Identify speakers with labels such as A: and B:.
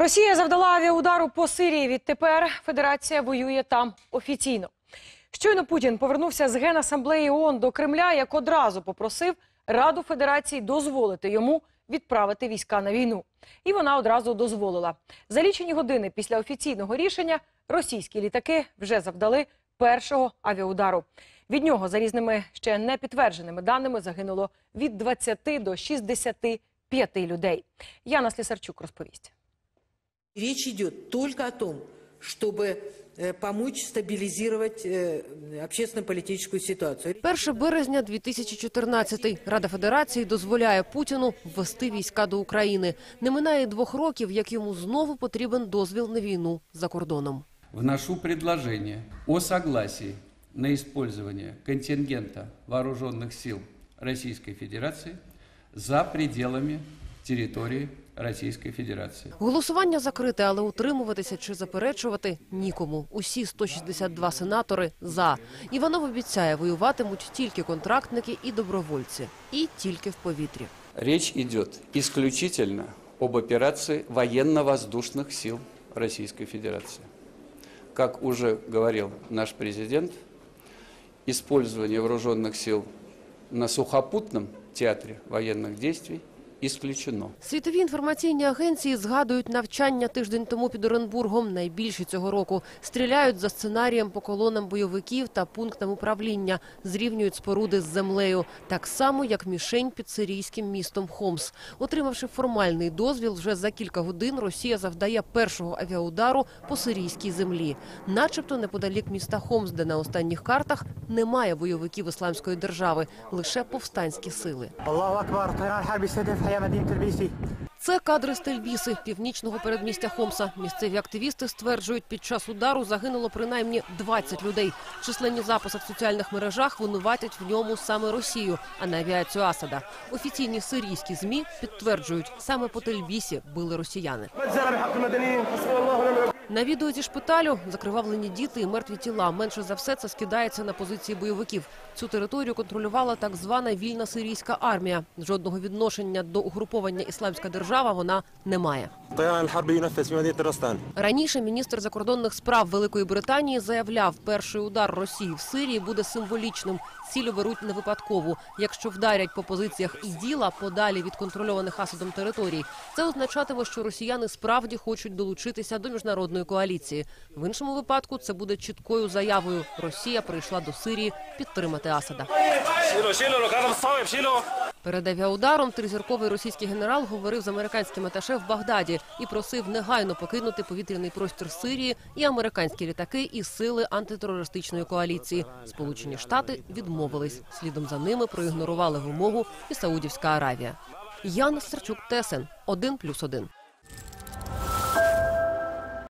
A: Росія завдала авіаудару по Сирії. Відтепер Федерація воює там офіційно. Щойно Путін повернувся з генасамблеї ООН до Кремля, як одразу попросив Раду Федерації дозволити йому відправити війська на війну. І вона одразу дозволила. За лічені години після офіційного рішення російські літаки вже завдали першого авіаудару. Від нього, за різними ще не підтвердженими даними, загинуло від 20 до 65 людей. Яна Слісарчук розповість.
B: Речь идет только о том, чтобы э, помочь стабилизировать э, общественно-политическую ситуацию.
C: 1 березня 2014 Рада Федерації дозволяє Путіну ввести війська до України. Не минає й двох років, як йому знову потрібен дозвіл на війну за кордоном.
D: Вношу предложение о согласии на использование контингента вооруженных сил Российской Федерации за пределами территории Российской Федерации.
C: Голосування закрите, але утримуватися чи заперечувати нікому. Усі 162 сенатори за. Іванов обіцяє, воюватимуть тільки контрактники і добровольці, і тільки в повітрі.
D: Речь идет исключительно об операции военно-воздушных сил Российской Федерации. Как уже говорил наш президент, использование вооруженных сил на сухопутном театре военных действий ісключено.
C: Світові інформаційні агенції згадують навчання тиждень тому під Оренбургом. Найбільше цього року стріляють за сценарієм по колонам бойовиків та пунктам управління, зрівнюють споруди з землею, так само як мішень під сирійським містом Хомс. Отримавши формальний дозвіл, вже за кілька годин Росія завдає першого авіаудару по сирійській землі, начебто неподалік міста Хомс, де на останніх картах немає бойовиків ісламської держави, лише повстанські сили.
E: Аллах
C: це кадри стельбіси північного передмістя Хомса. Місцеві активісти стверджують, під час удару загинуло принаймні 20 людей. Численні записи в соціальних мережах винуватять в ньому саме Росію, а не авіацію Асада. Офіційні сирійські змі підтверджують, саме по Тельбісі били росіяни. На відео зі шпиталю закривавлені діти і мертві тіла. Менше за все це скидається на позиції бойовиків. Цю територію контролювала так звана вільна сирійська армія. Жодного відношення до угруповання Ісламська держава вона не має. раніше міністр закордонних справ Великої Британії заявляв, перший удар Росії в Сирії буде символічним. Цілю беруть не випадково. Якщо вдарять по позиціях і діла подалі від контрольованих асадом територій, це означатиме, що росіяни справді хочуть долучитися до міжнародної коаліції. В іншому випадку це буде чіткою заявою. Росія прийшла до Сирії підтримати Асада. Перед авіаударом тризірковий російський генерал говорив з американським аташе в Багдаді і просив негайно покинути повітряний простір Сирії і американські літаки і сили антитерористичної коаліції. Сполучені Штати відмовились. Слідом за ними проігнорували вимогу і Саудівська Аравія. Яна Сарчук, ТСН 1+,1.